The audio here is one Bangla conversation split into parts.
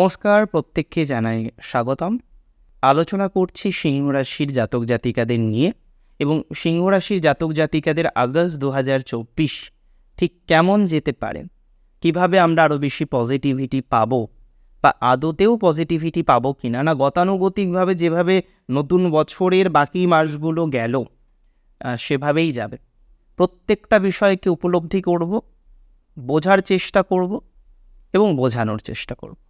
নমস্কার, প্রত্যেককে জানাই স্বাগতম। আলোচনা করছি সিংহ রাশির জাতক জাতিকাদের নিয়ে এবং সিংহ রাশির জাতক জাতিকাদের আগস্ট দু ঠিক কেমন যেতে পারে? কীভাবে আমরা আরও বেশি পজিটিভিটি পাবো? বা আদতেও পজিটিভিটি পাবো কি না না গতানুগতিকভাবে যেভাবে নতুন বছরের বাকি মাসগুলো গেল সেভাবেই যাবে। প্রত্যেকটা বিষয়কে উপলব্ধি করব, বোঝার চেষ্টা করব এবং বোঝানোর চেষ্টা করব।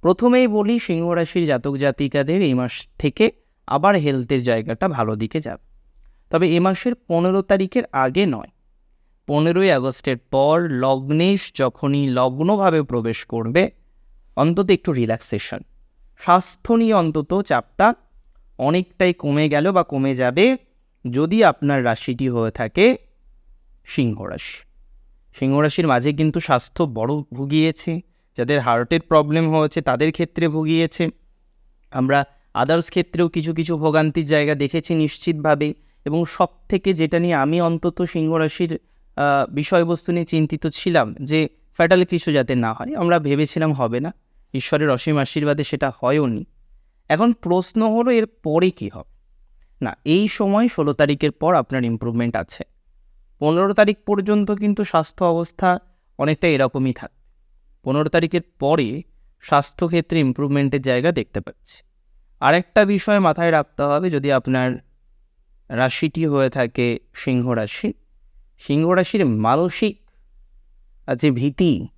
প্রথমেই বলি সিংহ রাশির জাতক জাতিকাদের এই মাস থেকে আবার হেলথের জায়গাটা ভালো দিকে যাবে। তবে এ মাসের পনেরো তারিখের আগে নয়। পনেরোই আগস্টের পর লগ্নেশ যখনই লগ্নভাবে প্রবেশ করবে, অন্তত একটু রিল্যাক্সেশন স্বাস্থ্য নিয়ে অন্তত চাপটা অনেকটাই কমে গেল বা কমে যাবে যদি আপনার রাশিটি হয়ে থাকে সিংহ রাশি। সিংহ রাশির মাঝে কিন্তু স্বাস্থ্য বড় ভুগিয়েছে। যাদের হার্টের প্রবলেম হয়েছে তাদের ক্ষেত্রে ভুগিয়েছে। আমরা আদার্স ক্ষেত্রেও কিছু কিছু ভোগান্তির জায়গা দেখেছি নিশ্চিতভাবে এবং সব থেকে যেটা নিয়ে আমি অন্তত সিংহরাশির বিষয়বস্তু নিয়ে চিন্তিত ছিলাম যে ফ্যাটাল কিছু যাতে না হয়, আমরা ভেবেছিলাম হবে না। ঈশ্বরের অসীম আশীর্বাদে সেটা হয়ও নি এখন প্রশ্ন হলো, এর পরে কী হবে? না, এই সময় ষোলো তারিখের পর আপনার ইম্প্রুভমেন্ট আছে। পনেরো তারিখ পর্যন্ত কিন্তু স্বাস্থ্য অবস্থা অনেকটা এরকমই থাকবে পনেরো তারিখের পরে স্বাস্থ্যক্ষেত্রে ইমপ্রুভমেন্টের জায়গা দেখতে পাচ্ছি। আরেকটা বিষয় মাথায় রাখতে হবে, যদি আপনার রাশিটি হয়ে থাকে সিংহ রাশি, সিংহ রাশির মানসিক যে ভীতি,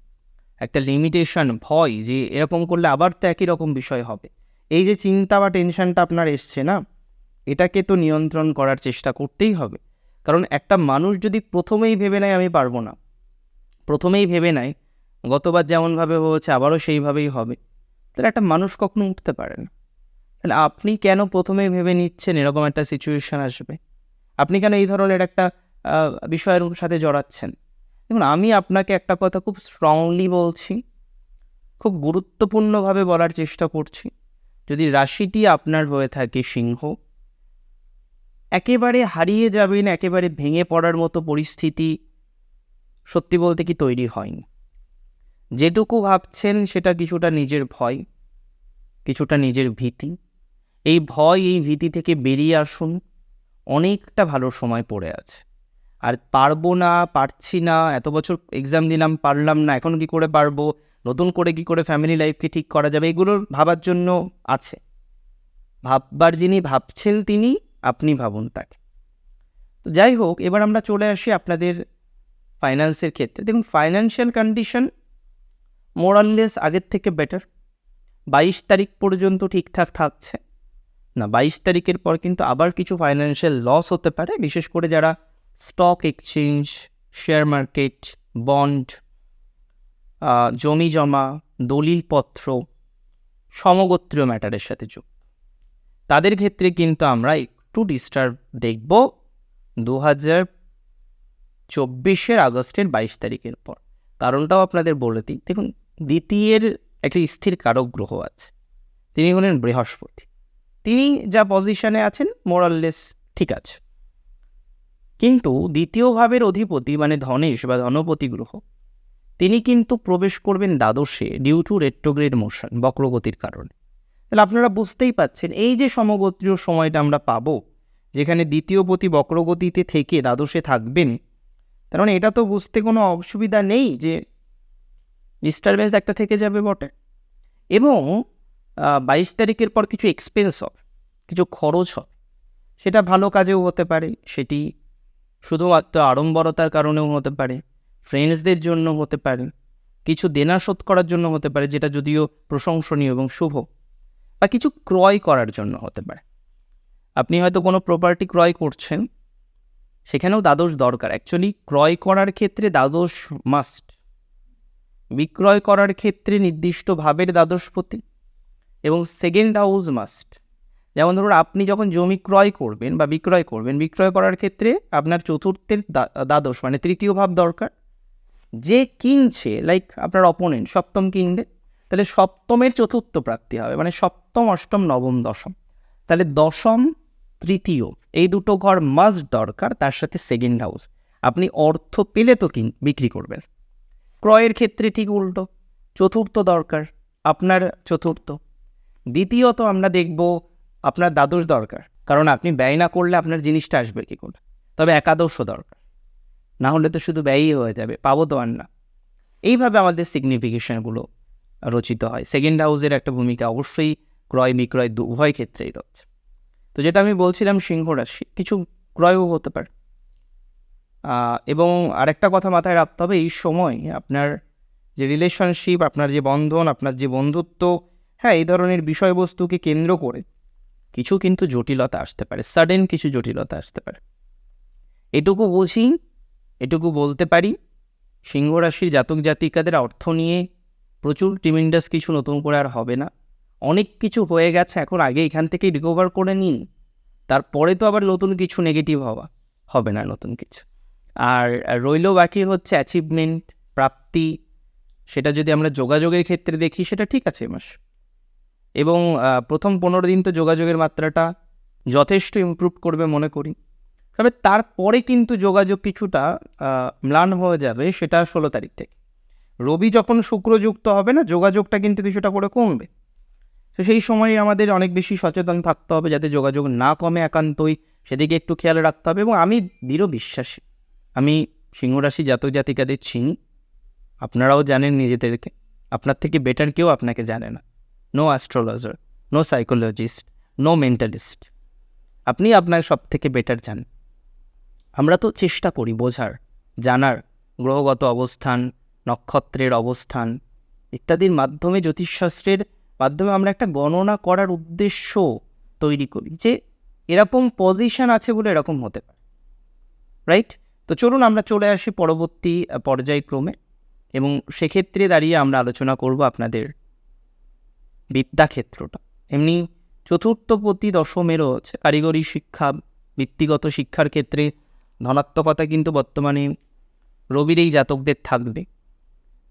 একটা লিমিটেশন ভয়, যে এরকম করলে আবার তো একই রকম বিষয় হবে। এই যে চিন্তা বা টেনশনটা আপনার এসছে না, এটাকে তো নিয়ন্ত্রণ করার চেষ্টা করতেই হবে। কারণ একটা মানুষ যদি প্রথমেই ভেবে নেয়, আমি পারব না। প্রথমেই ভেবে নেয় গতবার যেমনভাবে হয়েছে, আবারও সেইভাবেই হবে। তাহলে একটা মানুষ কখনো উঠতে পারে না। তাহলে আপনি কেন প্রথমেই ভেবে নিচ্ছেন এরকম একটা সিচুয়েশান আসবে? আপনি কেন এই ধরনের একটা বিষয়ের সাথে জড়াচ্ছেন? দেখুন, আমি আপনাকে একটা কথা খুব স্ট্রংলি বলছি, খুব গুরুত্বপূর্ণভাবে বলার চেষ্টা করছি। যদি রাশিটি আপনার হয়ে থাকে সিংহ, একেবারে হারিয়ে যাবেন, একেবারে ভেঙে পড়ার মতো পরিস্থিতি সত্যি বলতে কি তৈরি হয়নি। যেটুকু ভাবছেন সেটা কিছুটা নিজের ভয়, কিছুটা নিজের ভীতি। এই ভয়, এই ভীতি থেকে বেরিয়ে আসুন, অনেকটা ভালো সময় পড়ে আছে। আর পারব না, পারছি না, এত বছর এক্সাম দিলাম, পারলাম না, এখন কি করে পারব, নতুন করে কি করে ফ্যামিলি লাইফকে ঠিক করা যাবে এগুলোর ভাবার জন্য আছে। ভাববার যিনি ভাবছেন তিনি, আপনি ভাবুন তাকে। তো যাই হোক, এবার আমরা চলে আসি আপনাদের ফাইন্যান্সের ক্ষেত্রে। দেখুন ফাইন্যান্সিয়াল কন্ডিশন মোরাললেস আগের থেকে বেটার বাইশ তারিখ পর্যন্ত ঠিকঠাক থাকছে। না, বাইশ তারিখের পর কিন্তু আবার কিছু ফাইন্যান্সিয়াল লস হতে পারে, বিশেষ করে যারা stock exchange share market bond জমি জমা, দলিলপত্র, সমগোত্রীয় ম্যাটারের সাথে যুক্ত। তাদের ক্ষেত্রে কিন্তু আমরা একটু ডিস্টার্ব দেখব। দু হাজার চব্বিশের আগস্টের বাইশ তারিখের পর। কারণটাও আপনাদের বলে দিই। দেখুন, দ্বিতীয়ের একটি স্থির কারক গ্রহ আছে, তিনি হলেন বৃহস্পতি। তিনি যা পজিশনে আছেন মোরাললেস ঠিক আছে। কিন্তু দ্বিতীয় ভাবের অধিপতি মানে ধনেশ বা ধনপতি গ্রহ, তিনি কিন্তু প্রবেশ করবেন দ্বাদশে ডিউ টু রেট্রোগ্রেড মোশন বক্রগতির কারণে। তাহলে আপনারা বুঝতেই পাচ্ছেন, এই যে সমগোত্রীয় সময়টা আমরা পাবো, যেখানে দ্বিতীয় পতি বক্রগতিতে থেকে দ্বাদশে থাকবেন তার মানে এটা তো বুঝতে কোনো অসুবিধা নেই যে ডিস্টারবেন্স একটা থেকে যাবে বটে। এবং বাইশ তারিখের পর কিছু এক্সপেন্স হবে, কিছু খরচ হবে। সেটা ভালো কাজেও হতে পারে, সেটি শুধুমাত্র আড়ম্বরতার কারণেও হতে পারে ফ্রেন্ডসদের জন্য হতে পারে, কিছু দেনা শোধ করার জন্য হতে পারে, যেটা যদিও প্রশংসনীয় এবং শুভ, বা কিছু ক্রয় করার জন্য হতে পারে। আপনি হয়তো কোনো প্রপার্টি ক্রয় করছেন সেখানেও দ্বাদশ দরকার। অ্যাকচুয়ালি ক্রয় করার ক্ষেত্রে দ্বাদশ মাস্ট বিক্রয় করার ক্ষেত্রে নির্দিষ্ট ভাবের দ্বাদশপতি এবং সেকেন্ড হাউস মাস্ট যেমন ধরুন, আপনি যখন জমি ক্রয় করবেন বা বিক্রয় করবেন, বিক্রয় করার ক্ষেত্রে আপনার চতুর্থের দ্বা- দ্বাদশ মানে তৃতীয় ভাব দরকার। যে কিনছে লাইক আপনার অপোনেন্ট সপ্তম কিনবে, তাহলে সপ্তমের চতুর্থ প্রাপ্তি হবে মানে সপ্তম, অষ্টম, নবম, দশম। তাহলে দশম, তৃতীয়। এই দুটো ঘর মাস্ট দরকার, তার সাথে সেকেন্ড হাউস আপনি অর্থ পেলে তো কিন, বিক্রি করবেন। ক্রয়ের ক্ষেত্রে ঠিক উল্টো। চতুর্থ দরকার, আপনার চতুর্থ। দ্বিতীয়ত আমরা দেখব আপনার দ্বাদশ দরকার। কারণ আপনি ব্যয় না করলে আপনার জিনিসটা আসবে কী করে? তবে একাদশও দরকার। না হলে তো শুধু ব্যয়ই হয়ে যাবে, পাবো তো আর না। এইভাবে আমাদের সিগনিফিকেশনগুলো রচিত হয়। সেকেন্ড হাউসের একটা ভূমিকা অবশ্যই ক্রয় বিক্রয় উভয় ক্ষেত্রেই রয়েছে। তো যেটা আমি বলছিলাম সিংহ রাশি, কিছু ক্রয়ও হতে পারে। এবং আরেকটা কথা মাথায় রাখতে হবে, এই সময় আপনার যে রিলেশনশিপ আপনার যে বন্ধন, আপনার যে বন্ধুত্ব হ্যাঁ এই ধরনের বিষয়বস্তুকে কেন্দ্র করে কিছু কিন্তু জটিলতা আসতে পারে সাডেন কিছু জটিলতা আসতে পারে। এটুকু বুঝি এটুকু বলতে পারি, সিংহ রাশির জাতক জাতিকাদের অর্থ নিয়ে প্রচুর টিমিন্ডাস কিছু নতুন করে আর হবে না। অনেক কিছু হয়ে গেছে, এখন আগে এখান থেকে রিকভার করে নিন। তারপরে তো আবার নতুন কিছু নেগেটিভ হওয়া, হবে না নতুন কিছু। আর রইল বাকি হচ্ছে অ্যাচিভমেন্ট প্রাপ্তি, সেটা যদি আমরা যোগাযোগের ক্ষেত্রে দেখি, সেটা ঠিক আছে মাস এবং প্রথম পনেরো দিন তো যোগাযোগের মাত্রাটা যথেষ্ট ইমপ্রুভ করবে মনে করি। তবে তারপরে কিন্তু যোগাযোগ কিছুটা ম্লান হয়ে যাবে, সেটা ষোলো তারিখ থেকে। রবি যখন শুক্রযুক্ত হবে না, যোগাযোগটা কিন্তু কিছুটা করে কমবে। তো সেই সময়ে আমাদের অনেক বেশি সচেতন থাকতে হবে যাতে যোগাযোগ না কমে একান্তই। সেদিকে একটু খেয়াল রাখতে হবে এবং আমি দৃঢ় বিশ্বাসী। আমি সিংহরাশি জাতক জাতিকাদের চিনি। আপনারাও জানেন নিজেদেরকে। আপনার থেকে বেটার কেউ আপনাকে জানে না। No astrologer no psychologist no mentalist আপনি আপনার সব থেকে বেটার জানেন আমরা তো চেষ্টা করি বোঝার, জানার, গ্রহগত অবস্থান, নক্ষত্রের অবস্থান ইত্যাদির মাধ্যমে জ্যোতিষশাস্ত্রের মাধ্যমে আমরা একটা গণনা করার উদ্দেশ্য তৈরি করি যে এরকম পজিশন আছে বলে এরকম হতে পারে রাইট তো চলুন আমরা চলে আসি পরবর্তী পর্যায়ক্রমে এবং সেক্ষেত্রে দাঁড়িয়ে আমরা আলোচনা করব আপনাদের বিদ্যাক্ষেত্রটা। এমনি চতুর্থ প্রতি দশমেরও আছে কারিগরি শিক্ষা বৃত্তিগত শিক্ষার ক্ষেত্রে ধনাত্মকতা কিন্তু বর্তমানে রবির এই জাতকদের থাকবে।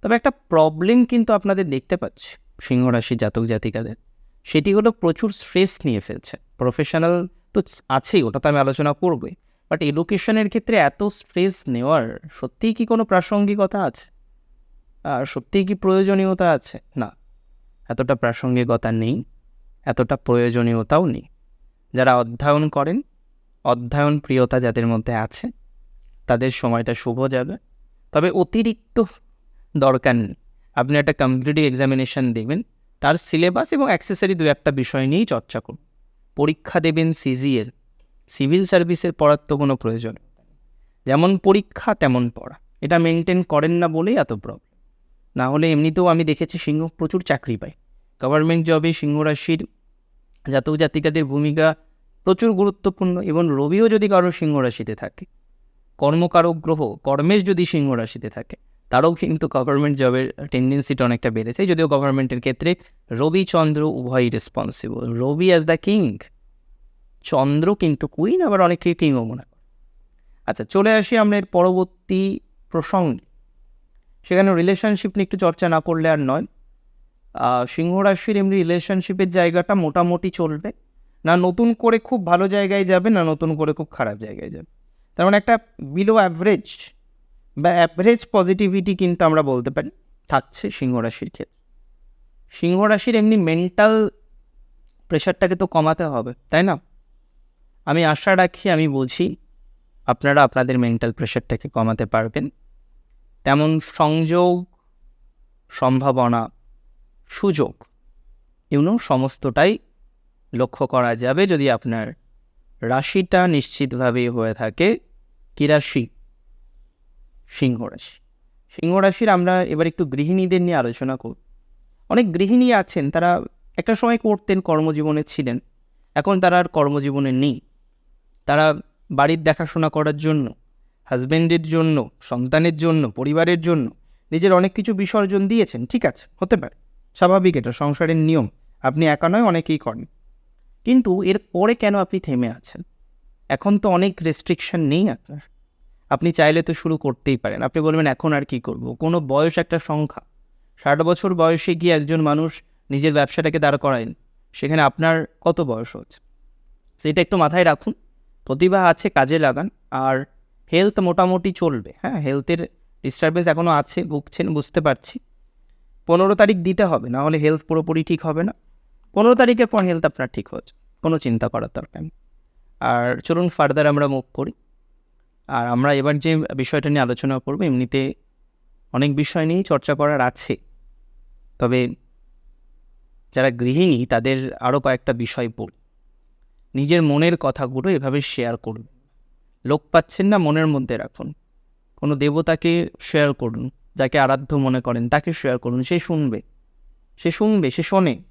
তবে একটা প্রবলেম কিন্তু আপনাদের দেখতে পাচ্ছি। সিংহরাশি জাতক জাতিকাদের। সেটি হলো প্রচুর স্ট্রেস নিয়ে ফেলছে। প্রফেশনাল তো আছেই, ওটা তো আমি আলোচনা করবই। বাট এডুকেশনের ক্ষেত্রে এত স্ট্রেস নেওয়ার সত্যিই কি কোনো প্রাসঙ্গিকতা আছে? আর সত্যিই কি প্রয়োজনীয়তা আছে? না। এতটা প্রাসঙ্গিকতা নেই, এতটা প্রয়োজনীয়তাও নেই। যারা অধ্যয়ন করেন, অধ্যয়ন প্রিয়তা যাদের মধ্যে আছে, তাদের সময়টা শুভ যাবে। তবে অতিরিক্ত দরকার নেই। আপনি একটা কম্পিটিটিভ এক্সামিনেশন দেবেন তার সিলেবাস এবং অ্যাক্সেসারি দু একটা বিষয় নিয়েই চর্চা করুন। পরীক্ষা দেবেন সিজিএর সিভিল সার্ভিসের পড়ার তো কোনো প্রয়োজন যেমন পরীক্ষা, তেমন পড়া। এটা মেনটেন করেন না বলেই এত প্রবলেম না হলে এমনিতেও আমি দেখেছি সিংহ প্রচুর চাকরি পায়। গভর্নমেন্ট জবে সিংহরাশির জাতক জাতিকাদের ভূমিকা প্রচুর গুরুত্বপূর্ণ এবং রবিও যদি কারও সিংহরাশিতে থাকে, কর্মকারক গ্রহ কর্মেশ যদি সিংহরাশিতে থাকে তারও কিন্তু গভর্নমেন্ট জবের টেন্ডেন্সিটা অনেকটা বেড়েছে, যদিও গভর্নমেন্টের ক্ষেত্রে রবি চন্দ্র উভয়ই responsible Rabi as the king Chandra কিন্তু কুইন আবার অনেকে কিংও মনে করে। আচ্ছা চলে আসি আমরা এর পরবর্তী প্রসঙ্গে। সেখানে রিলেশনশিপ নিয়ে একটু চর্চা না করলে আর নয়। সিংহ রাশির এমনি রিলেশনশিপের জায়গাটা মোটামুটি চলবে। না নতুন করে খুব ভালো জায়গায় যাবে, না নতুন করে খুব খারাপ জায়গায় যাবে। তার মানে একটা বিলো অ্যাভারেজ বা অ্যাভারেজ পজিটিভিটি কিন্তু আমরা বলতে পারি, থাকছে সিংহ রাশির ক্ষেত্রে। সিংহ রাশির এমনি মেন্টাল প্রেশারটাকে তো কমাতে হবে, তাই না? আমি আশা রাখি, আমি বুঝি আপনারা আপনাদের মেন্টাল প্রেশারটাকে কমাতে পারবেন। তেমন সংযোগ, সম্ভাবনা, সুযোগ এগুলো সমস্তটাই লক্ষ্য করা যাবে যদি আপনার রাশিটা নিশ্চিতভাবেই হয়ে থাকে। কি রাশি? সিংহ রাশি। সিংহ রাশির আমরা এবার একটু গৃহিণীদের নিয়ে আলোচনা করব অনেক গৃহিণী আছেন, তারা একটা সময় করতেন কর্মজীবনে ছিলেন, এখন তারা আর কর্মজীবনে নেই। তারা বাড়ির দেখাশোনা করার জন্য হাজব্যান্ডের জন্য, সন্তানের জন্য, পরিবারের জন্য নিজের অনেক কিছু বিসর্জন দিয়েছেন, ঠিক আছে, হতে পারে, স্বাভাবিক এটা, সংসারের নিয়ম, আপনি একা নয়, অনেকেই করেন। কিন্তু এর পরে কেন আপনি থেমে আছেন? এখন তো অনেক রেস্ট্রিকশন নেই আপনার। আপনি চাইলে তো শুরু করতেই পারেন। আপনি বলবেন, এখন আর কি করব? কোনো বয়স একটা সংখ্যা। ষাট বছর বয়সে গিয়ে একজন মানুষ নিজের ব্যবসাটাকে দাঁড় করায়ন, সেখানে আপনার কত বয়স হচ্ছে? সেটা একটু মাথায় রাখুন। প্রতিভা আছে, কাজে লাগান, আর হেলথ মোটামুটি চলবে। হ্যাঁ হেলথের ডিস্টারবেন্স এখনও আছে, ভুগছেন, বুঝতে পারছি। পনেরো তারিখ দিতে হবে, না হলে হেলথ পুরোপুরি ঠিক হবে না। পনেরো তারিখের পর হেলথ আপনার ঠিক হচ্ছে কোনো চিন্তা করার দরকার আর চলুন ফার্দার আমরা মুভ করি। আর আমরা এবার যে বিষয়টা নিয়ে আলোচনা করব, এমনিতে অনেক বিষয় নিয়েই চর্চা করার আছে। তবে যারা গৃহিণী, তাদের আরও কয়েকটা বিষয় বলি। নিজের মনের কথাগুলো এভাবে শেয়ার করুন। লোক পাচ্ছেন না মনের মধ্যে রাখুন। কোনো দেবতাকে শেয়ার করুন, যাকে আরাধ্য মনে করেন, তাকে শেয়ার করুন, সে শুনবে। সে শুনবে, সে শোনে।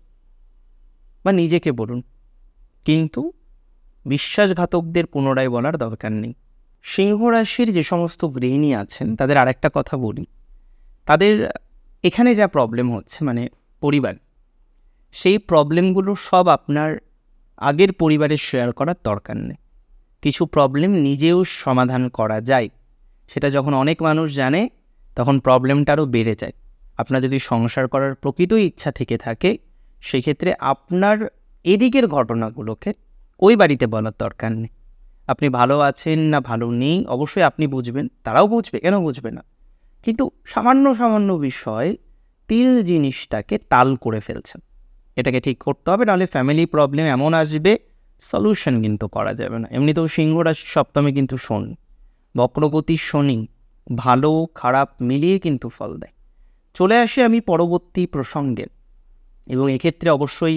বা নিজেকে বলুন। কিন্তু বিশ্বাসঘাতকদের পুনরায় বলার দরকার নেই। সিংহ রাশির যে সমস্ত গৃহিণী আছেন, তাদের আরেকটা কথা বলি। তাদের এখানে যা প্রবলেম হচ্ছে মানে পরিবার, সেই প্রবলেমগুলো সব আপনার আগের পরিবারে শেয়ার করার দরকার নেই। কিছু প্রবলেম নিজেও সমাধান করা যায়। সেটা যখন অনেক মানুষ জানে, তখন প্রবলেমটা আরও বেড়ে যায়। আপনার যদি সংসার করার প্রকৃত ইচ্ছা থেকে থাকে, সেক্ষেত্রে আপনার এদিকের ঘটনাগুলোকে ওই বাড়িতে বলার দরকার নেই। আপনি ভালো আছেন না ভালো নেই, অবশ্যই আপনি বুঝবেন, তারাও বুঝবে, কেন বুঝবে না? কিন্তু সামান্য সামান্য বিষয়, তিল জিনিসটাকে তাল করে ফেলছেন। এটাকে ঠিক করতে হবে, নাহলে ফ্যামিলি প্রবলেম এমন আসবে সলিউশন কিন্তু করা যাবে না। এমনিতেও সিংহ সপ্তমে কিন্তু শনি, বক্রগতি শনি, ভালো, খারাপ মিলিয়ে কিন্তু ফল দেয়। চলে আসি আমি পরবর্তী প্রসঙ্গে, এবং এক্ষেত্রে অবশ্যই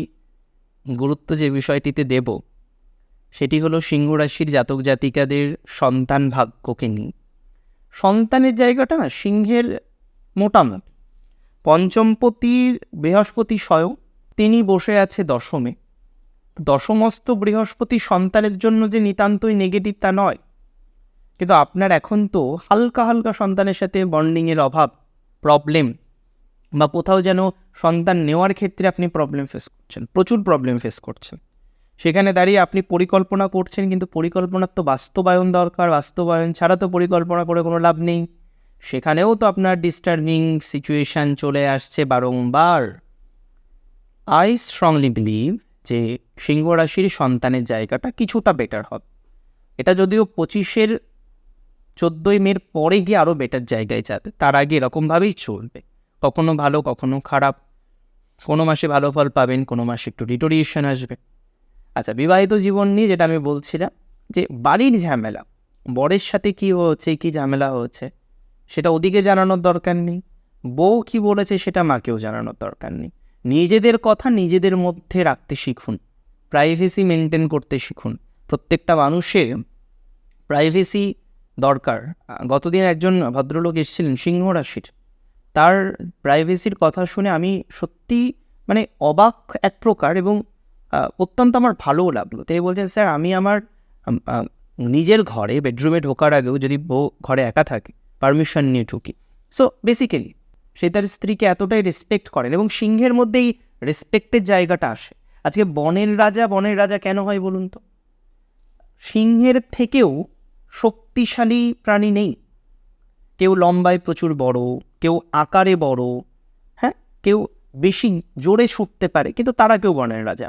গুরুত্ব যে বিষয়টিতে দেব সেটি হলো সিংহ রাশির জাতক জাতিকাদের সন্তান ভাগ্যকে নিয়ে। সন্তানের জায়গাটা না সিংহের মোটামুটি পঞ্চমপতির বৃহস্পতি স্বয়ং, তিনি বসে আছে দশমে। দশমস্ত বৃহস্পতি সন্তানের জন্য যে নিতান্তই নেগেটিভ তা নয়। কিন্তু আপনার এখন তো হালকা হালকা সন্তানের সাথে বন্ডিংয়ের অভাব প্রবলেম বা কোথাও যেন সন্তান নেওয়ার ক্ষেত্রে আপনি প্রবলেম ফেস করছেন, প্রচুর প্রবলেম ফেস করছেন। সেখানে দাঁড়িয়ে আপনি পরিকল্পনা করছেন, কিন্তু পরিকল্পনার তো বাস্তবায়ন দরকার। বাস্তবায়ন ছাড়া তো পরিকল্পনা করে কোনো লাভ নেই। সেখানেও তো আপনার ডিস্টার্বিং সিচুয়েশান চলে আসছে বারংবার। আই স্ট্রংলি বিলিভ যে সিংহ রাশির সন্তানের জায়গাটা কিছুটা বেটার হবে। এটা যদিও পঁচিশের চোদ্দোই মের পরে গিয়ে আরও বেটার জায়গায় যাবে। তার আগে এরকমভাবেই চলবে। কখনো ভালো, কখনো খারাপ। কোনো মাসে ভালো ফল পাবেন, কোনো মাসে একটু ডিটোরিয়েশন আসবে। আচ্ছা বিবাহিত জীবন নিয়ে যেটা আমি বলছিলাম যে বাড়ির ঝামেলা, বরের সাথে কি হচ্ছে কি ঝামেলা হচ্ছে সেটা ওদিকে জানানোর দরকার নেই। বউ কি বলেছে সেটা মাকেও জানানোর দরকার নেই। নিজেদের কথা নিজেদের মধ্যে রাখতে শিখুন প্রাইভেসি মেনটেন করতে শিখুন। প্রত্যেকটা মানুষের প্রাইভেসি দরকার। গতদিন একজন ভদ্রলোক এসেছিলেন সিংহ রাশির। তার প্রাইভেসির কথা শুনে আমি সত্যি মানে অবাক এক প্রকার এবং অত্যন্ত আমার ভালোও লাগল। তিনি বলছেন, স্যার, আমি আমার নিজের ঘরে বেডরুমে ঢোকার আগেও যদি বউ ঘরে একা থাকে, পারমিশন নিয়ে ঢুকি। সো বেসিক্যালি সে তার স্ত্রীকে এতটাই রেসপেক্ট করেন এবং সিংহের মধ্যেই রেসপেক্টের জায়গাটা আসে। আজকে বনের রাজা বনের রাজা কেন হয় বলুন তো? সিংহের থেকেও শক্তিশালী প্রাণী নেই। কেউ লম্বায় প্রচুর বড়, কেউ আকারে বড় হ্যাঁ? কেউ বেশি জোরে ছুটতে পারে, কিন্তু তারা কেউ বনের রাজা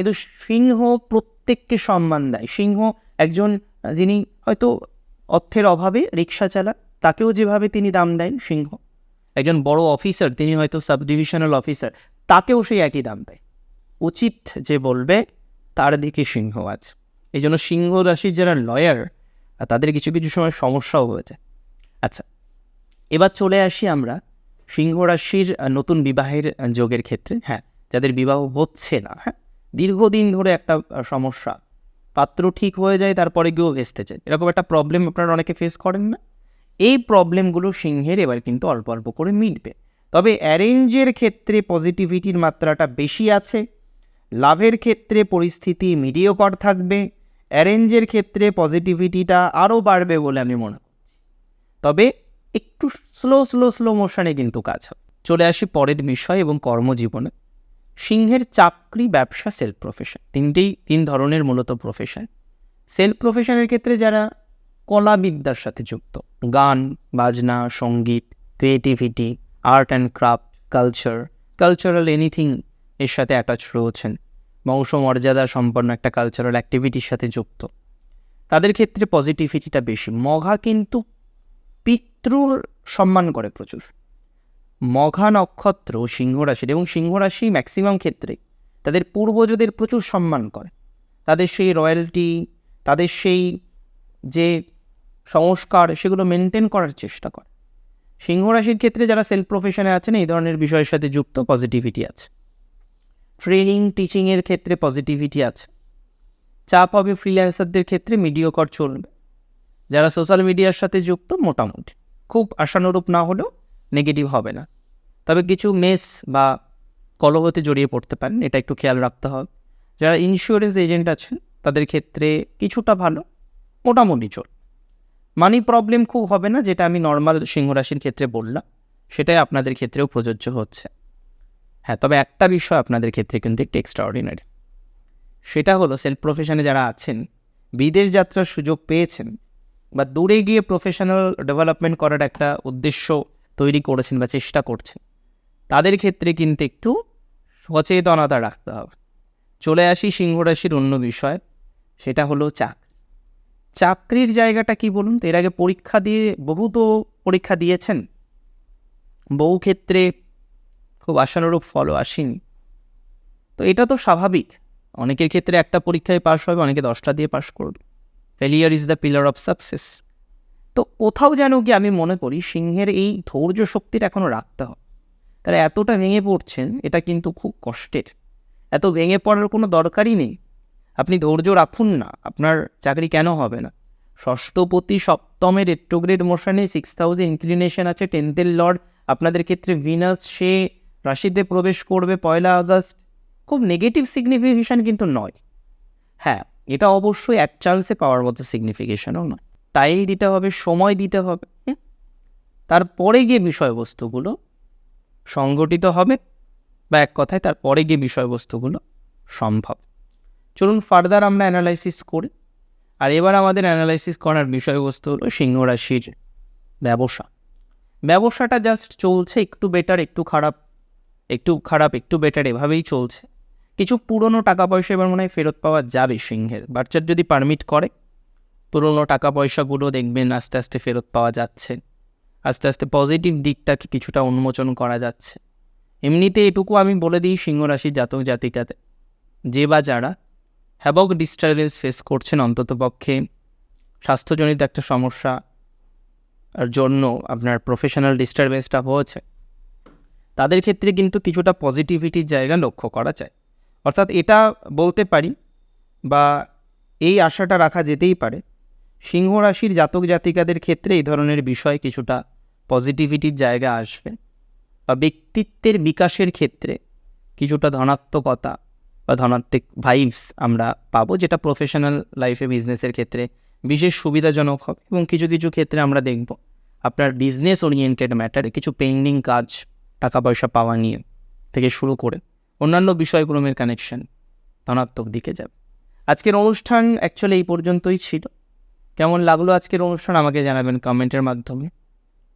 কিন্তু সিংহ প্রত্যেককে সম্মান দেয়। সিংহ একজন, যিনি হয়তো অর্থের অভাবে রিক্সা চালান, তাকেও যেভাবে তিনি দাম দেন, সিংহ। একজন বড় অফিসার, তিনি হয়তো সাব ডিভিশনাল অফিসার, তাকেও সেই একই দাম দেয়। উচিত যে বলবে, তার দিকে সিংহ আছে। এই জন্য সিংহ রাশির যারা লয়ার তাদের কিছু কিছু সময় সমস্যাও হয়েছে। আচ্ছা এবার চলে আসি আমরা সিংহ রাশির নতুন বিবাহের যোগের ক্ষেত্রে। হ্যাঁ যাদের বিবাহ হচ্ছে না হ্যাঁ দীর্ঘদিন ধরে একটা সমস্যা। পাত্র ঠিক হয়ে যায়, তারপরে গিয়েও ভেস্তে চায় এরকম একটা প্রবলেম আপনারা অনেকে ফেস করেন না। এই প্রবলেমগুলো সিংহের এবার কিন্তু অল্প অল্প করে মিটবে। তবে অ্যারেঞ্জের ক্ষেত্রে পজিটিভিটির মাত্রাটা বেশি আছে। লাভের ক্ষেত্রে পরিস্থিতি মিডিয়কর থাকবে। অ্যারেঞ্জের ক্ষেত্রে পজিটিভিটিটা আরও বাড়বে বলে আমি মনে করছি। তবে একটু স্লো স্লো স্লো মোশনে কিন্তু কাজ হবে চলে আসি পরের বিষয় এবং কর্মজীবনে। সিংহের চাকরি ব্যবসা সেলফ প্রফেশন তিনটেই, তিন ধরনের মূলত প্রফেশন সেলফ প্রফেশনের ক্ষেত্রে যারা কলাবিদ্যার সাথে যুক্ত, গান, বাজনা, সংগীত creativity art and craft culture cultural anything এর সাথে অ্যাটাচ রয়েছেন। বংশমর্যাদা সম্পন্ন একটা কালচারাল অ্যাক্টিভিটির সাথে যুক্ত। তাদের ক্ষেত্রে পজিটিভিটিটা বেশি। মঘা কিন্তু পিতৃর সম্মান করে প্রচুর। মঘা নক্ষত্র সিংহ রাশির এবং সিংহ রাশি ম্যাক্সিমাম ক্ষেত্রে তাদের পূর্বজদের প্রচুর সম্মান করে। তাদের সেই রয়্যালটি তাদের সেই যে সংস্কার সেগুলো মেনটেন করার চেষ্টা করে। সিংহ রাশির ক্ষেত্রে যারা সেলফ প্রফেশনে আছেন, এই ধরনের বিষয়ের সাথে যুক্ত পজিটিভিটি আছে। ট্রেনিং টিচিংয়ের ক্ষেত্রে পজিটিভিটি আছে। চাপ হবে ফ্রিল্যান্সারদের ক্ষেত্রে মিডিওকর চলবে। যারা সোশ্যাল মিডিয়ার সাথে যুক্ত, মোটামুটি। খুব আশানুরূপ না হলেও নেগেটিভ হবে না। তবে কিছু মেস বা কলহতে জড়িয়ে পড়তে পারেন, এটা একটু খেয়াল রাখতে হবে। যারা ইন্স্যুরেন্স এজেন্ট আছেন, তাদের ক্ষেত্রে কিছুটা ভালো, মোটামুটি চল। মানি প্রবলেম খুব হবে না, যেটা আমি নর্মাল সিংহরাশির ক্ষেত্রে বললাম, সেটাই আপনাদের ক্ষেত্রেও প্রযোজ্য হচ্ছে। হ্যাঁ তবে একটা বিষয় আপনাদের ক্ষেত্রে কিন্তু একটু এক্সট্রা অর্ডিনারি সেটা হলো সেলফ প্রফেশনে যারা আছেন, বিদেশ যাত্রার সুযোগ পেয়েছেন, বা দূরে গিয়ে প্রফেশনাল ডেভেলপমেন্ট করার একটা উদ্দেশ্য তৈরি করেছেন বা চেষ্টা করছেন। তাদের ক্ষেত্রে কিন্তু একটু সচেতনতা রাখতে হবে। চলে আসি সিংহ রাশির অন্য বিষয়, সেটা হলো চাকরি চাকরির জায়গাটা কি বলুন তো? এর আগে পরীক্ষা দিয়ে বহু তো পরীক্ষা দিয়েছেন। বহু ক্ষেত্রে খুব আশানুরূপ ফলও আসেনি। তো এটা তো স্বাভাবিক। অনেকের ক্ষেত্রে একটা পরীক্ষায় পাশ হবে, অনেকে দশটা দিয়ে পাশ করবে। Failure is the pillar of success তো কোথাও যেন কি আমি মনে করি সিংহের এই ধৈর্য শক্তিটা এখনও রাখতে হবে। তারা এতটা ভেঙে পড়ছেন, এটা কিন্তু খুব কষ্টের। এত ভেঙে পড়ার কোনো দরকারই নেই। আপনি ধৈর্য রাখুন না, আপনার চাকরি কেন হবে না? ষষ্ঠপতি সপ্তমের রেট্রোগ্রেড মোশনে সিক্স থাউজেন্ড ইনক্লিনেশন আছে টেন্থের লর্ড আপনাদের ক্ষেত্রে ভিনাস সে রাশিতে প্রবেশ করবে পয়লা আগস্ট। খুব নেগেটিভ সিগনিফিকেশান কিন্তু নয়। হ্যাঁ এটা অবশ্যই এক চান্সে পাওয়ার মতো সিগনিফিকেশনও নয়। তাই দিতে হবে, সময় দিতে হবে? তারপরে গিয়ে বিষয়বস্তুগুলো সংগঠিত হবে বা এক কথায় তারপরে গিয়ে বিষয়বস্তুগুলো সম্ভব। চলুন ফার্দার আমরা অ্যানালাইসিস করি। আর এবার আমাদের অ্যানালাইসিস করার বিষয়বস্তু হলো সিংহ রাশির ব্যবসা। ব্যবসাটা জাস্ট চলছে, একটু বেটার একটু খারাপ একটু খারাপ, একটু বেটার এভাবেই চলছে। কিছু পুরনো টাকা পয়সা এবার মনে হয় ফেরত পাওয়া যাবে সিংহের। বাচ্চার যদি পারমিট করে পুরনো টাকা পয়সাগুলো দেখবেন আস্তে আস্তে ফেরত পাওয়া যাচ্ছে। আস্তে আস্তে পজিটিভ দিকটাকে কিছুটা উন্মোচন করা যাচ্ছে। এমনিতে এটুকু আমি বলে দিই সিংহ রাশির জাতক জাতিকাতে। যে বা যারা হ্যাবক ডিস্টারবেন্স ফেস করছেন অন্ততপক্ষে স্বাস্থ্যজনিত একটা সমস্যা জন্য আপনার প্রফেশনাল ডিস্টারবেন্সটা হয়েছে। তাদের ক্ষেত্রে কিন্তু কিছুটা পজিটিভিটির জায়গা লক্ষ্য করা যায়। অর্থাৎ এটা বলতে পারি বা এই আশাটা রাখা যেতেই পারে সিংহ রাশির জাতক জাতিকাদের ক্ষেত্রে এই ধরনের বিষয় কিছুটা পজিটিভিটির জায়গা আসবে। বা ব্যক্তিত্বের বিকাশের ক্ষেত্রে কিছুটা ধনাত্মকতা বা ধনাত্মক ভাইবস আমরা পাবো, যেটা প্রফেশনাল লাইফে বিজনেসের ক্ষেত্রে বিশেষ সুবিধাজনক হবে এবং কিছু কিছু ক্ষেত্রে আমরা দেখব আপনার বিজনেস ওরিয়েন্টেড ম্যাটারে কিছু পেন্ডিং কাজ টাকা পয়সা পাওয়া নিয়ে থেকে শুরু করে অন্যান্য বিষয়ক্রমের কানেকশন ধনাত্মক দিকে যাবে। আজকের অনুষ্ঠান অ্যাকচুয়ালি এই পর্যন্তই ছিল। কেমন লাগল আজকের অনুষ্ঠান আমাকে জানাবেন কমেন্টের মাধ্যমে।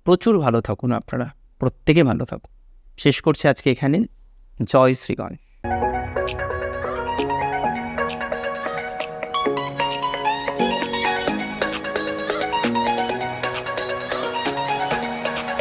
প্রচুর ভালো থাকুন আপনারা, প্রত্যেকে ভালো থাকুন। শেষ করছি আজকে এখানে জয় শ্রীগণেশ